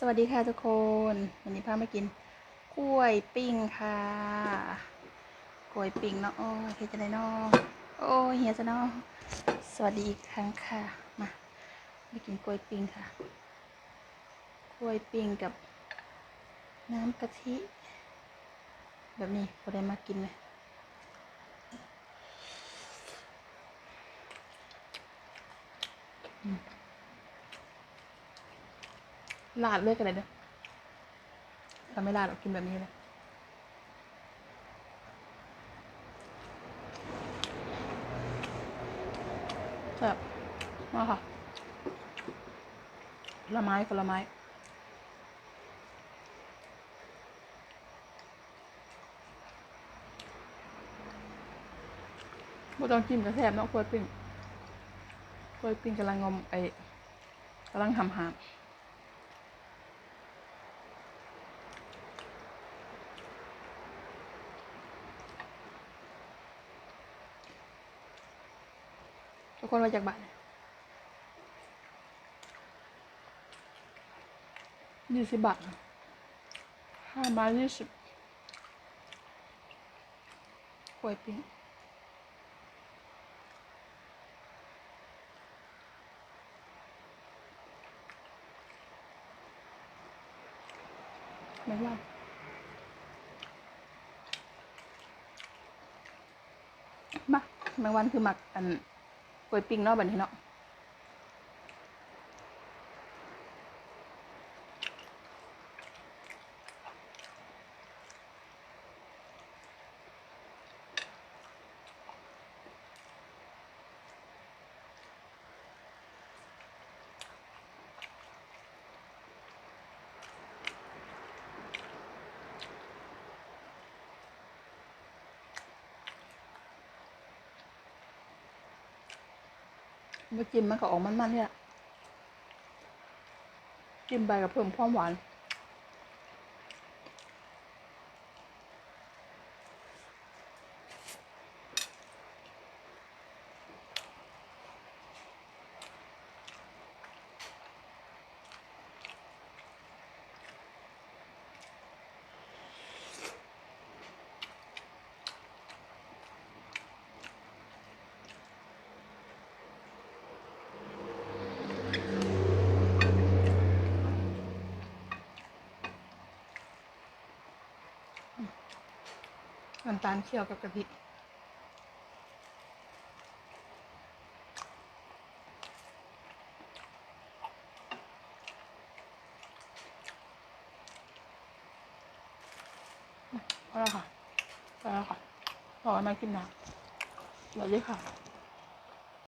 สวัสดีค่ะทุกคน วันนี้พามากินกล้วยปิ้งค่ะกล้วยปิ้งเนาะโอ้ยเฮียจะได้นอโอ้ยเฮียจะนอสวัสดีอีกครั้งค่ะมามากินกล้วยปิ้งค่ะกล้วยปิ้งกับน้ำกะทิ แบบนี้พอได้มากินเลยอืม ลาดเลือกอะไรเด้อเราไม่ลาดหรอกกินแบบนี้เลยแบบมาค่ะผลไม้ผลไม้ไม่ต้องจิ้มกระแทบเนาะกล้วยปิ้งกล้วยปิ้งกำลังงอมไอ้กำลังทำหาม ทุกคนมาจากบ้านยี่สิบบาทห้าม้ยี่สิบกล้วยปิ้งไม่ว่ามาแมงวันคือหมักอัน วยปิ้งเนาะบัดนี้เนาะ มาจิ้มมันก็ออกมันๆเนี่ยจิ้มไปกับเพิ่มความหวาน น้ำตาลเคี่ยวกับกะทิพอแล้วค่ะพอแล้วค่ะพอมากินน้ำสวัสดีค่ะ